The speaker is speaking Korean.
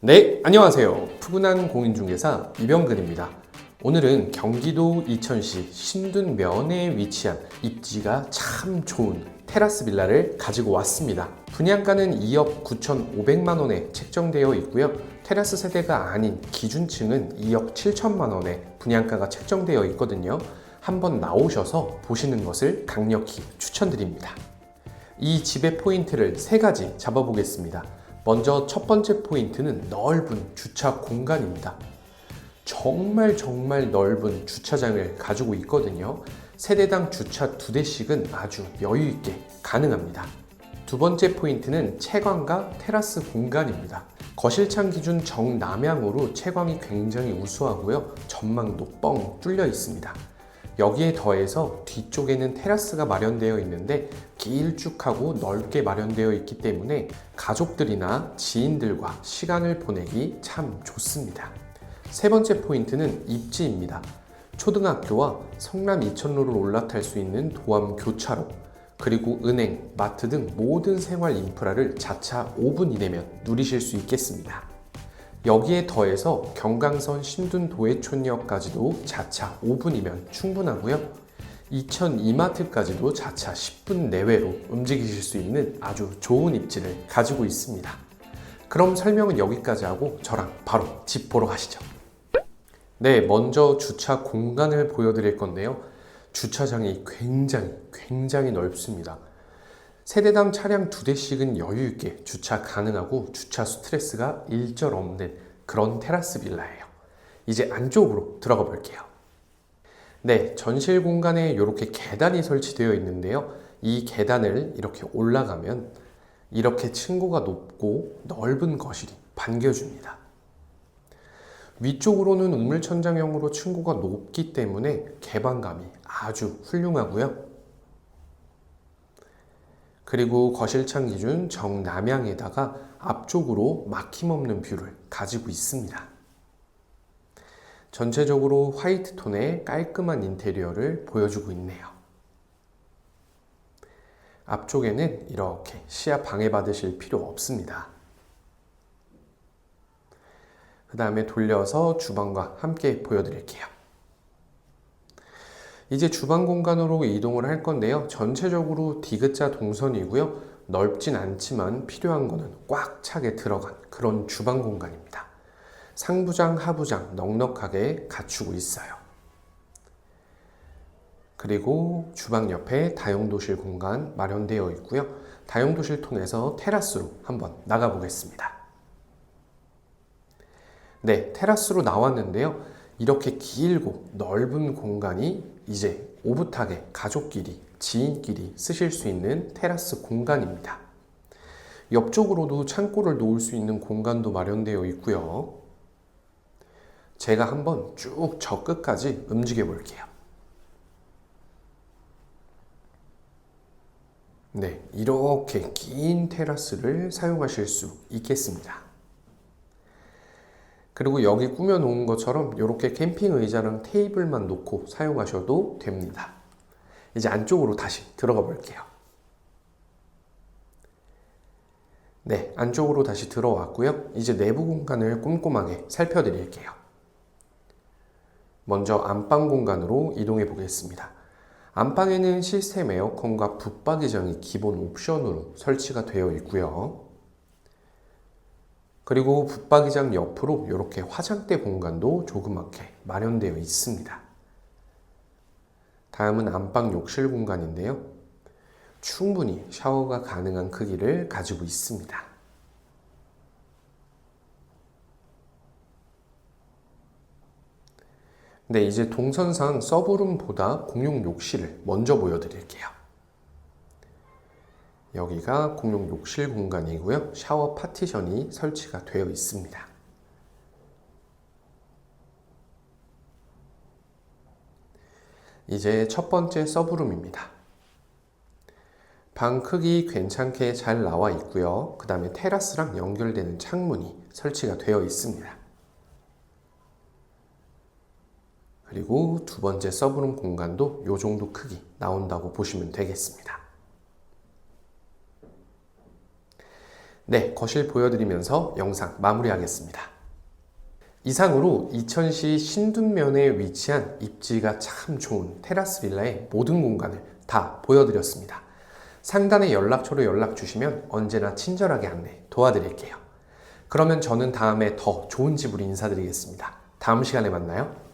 네, 안녕하세요. 푸근한 공인중개사 이병근입니다. 오늘은 경기도 이천시 신둔 면에 위치한 입지가 참 좋은 테라스 빌라를 가지고 왔습니다. 분양가는 2억 9,500만 원에 책정되어 있고요. 테라스 세대가 아닌 기준층은 2억 7천만 원에 분양가가 책정되어 있거든요. 한번 나오셔서 보시는 것을 강력히 추천드립니다. 이 집의 포인트를 세 가지 잡아보겠습니다. 먼저 첫 번째 포인트는 넓은 주차 공간입니다. 정말 정말 넓은 주차장을 가지고 있거든요. 세대당 주차 두 대씩은 아주 여유 있게 가능합니다. 두 번째 포인트는 채광과 테라스 공간입니다. 거실창 기준 정남향으로 채광이 굉장히 우수하고요. 전망도 뻥 뚫려 있습니다. 여기에 더해서 뒤쪽에는 테라스가 마련되어 있는데 길쭉하고 넓게 마련되어 있기 때문에 가족들이나 지인들과 시간을 보내기 참 좋습니다. 세 번째 포인트는 입지입니다. 초등학교와 성남 이천로를 올라탈 수 있는 도암 교차로, 그리고 은행, 마트 등 모든 생활 인프라를 자차 5분 이내면 누리실 수 있겠습니다. 여기에 더해서 경강선 신둔 도해촌역까지도 자차 5분이면 충분하고요. 이천 이마트까지도 자차 10분 내외로 움직이실 수 있는 아주 좋은 입지를 가지고 있습니다. 그럼 설명은 여기까지 하고 저랑 바로 집 보러 가시죠. 네, 먼저 주차 공간을 보여드릴 건데요. 주차장이 굉장히, 굉장히 넓습니다. 세대당 차량 두 대씩은 여유 있게 주차 가능하고 주차 스트레스가 일절 없는 그런 테라스 빌라예요. 이제 안쪽으로 들어가 볼게요. 네, 전실 공간에 이렇게 계단이 설치되어 있는데요. 이 계단을 이렇게 올라가면 이렇게 층고가 높고 넓은 거실이 반겨줍니다. 위쪽으로는 우물 천장형으로 층고가 높기 때문에 개방감이 아주 훌륭하고요. 그리고 거실창 기준 정남향에다가 앞쪽으로 막힘없는 뷰를 가지고 있습니다. 전체적으로 화이트 톤의 깔끔한 인테리어를 보여주고 있네요. 앞쪽에는 이렇게 시야 방해받으실 필요 없습니다. 그 다음에 돌려서 주방과 함께 보여드릴게요. 이제 주방 공간으로 이동을 할 건데요. 전체적으로 디귿자 동선이고요. 넓진 않지만 필요한 거는 꽉 차게 들어간 그런 주방 공간입니다. 상부장, 하부장 넉넉하게 갖추고 있어요. 그리고 주방 옆에 다용도실 공간 마련되어 있고요. 다용도실 통해서 테라스로 한번 나가 보겠습니다. 네, 테라스로 나왔는데요. 이렇게 길고 넓은 공간이 이제 오붓하게 가족끼리, 지인끼리 쓰실 수 있는 테라스 공간입니다. 옆쪽으로도 창고를 놓을 수 있는 공간도 마련되어 있고요. 제가 한번 쭉 저 끝까지 움직여 볼게요. 네, 이렇게 긴 테라스를 사용하실 수 있겠습니다. 그리고 여기 꾸며 놓은 것처럼 이렇게 캠핑 의자랑 테이블만 놓고 사용하셔도 됩니다. 이제 안쪽으로 다시 들어가 볼게요. 네, 안쪽으로 다시 들어왔고요. 이제 내부 공간을 꼼꼼하게 살펴드릴게요. 먼저 안방 공간으로 이동해 보겠습니다. 안방에는 시스템 에어컨과 붙박이장이 기본 옵션으로 설치가 되어 있고요. 그리고 붙박이장 옆으로 이렇게 화장대 공간도 조그맣게 마련되어 있습니다. 다음은 안방 욕실 공간인데요. 충분히 샤워가 가능한 크기를 가지고 있습니다. 네, 이제 동선상 서브룸보다 공용 욕실을 먼저 보여드릴게요. 여기가 공용 욕실 공간이고요. 샤워 파티션이 설치가 되어 있습니다. 이제 첫 번째 서브룸입니다. 방 크기 괜찮게 잘 나와 있고요. 그 다음에 테라스랑 연결되는 창문이 설치가 되어 있습니다. 그리고 두 번째 서브룸 공간도 이 정도 크기 나온다고 보시면 되겠습니다. 네, 거실 보여드리면서 영상 마무리하겠습니다. 이상으로 이천시 신둔면에 위치한 입지가 참 좋은 테라스 빌라의 모든 공간을 다 보여드렸습니다. 상단에 연락처로 연락 주시면 언제나 친절하게 안내 도와드릴게요. 그러면 저는 다음에 더 좋은 집으로 인사드리겠습니다. 다음 시간에 만나요.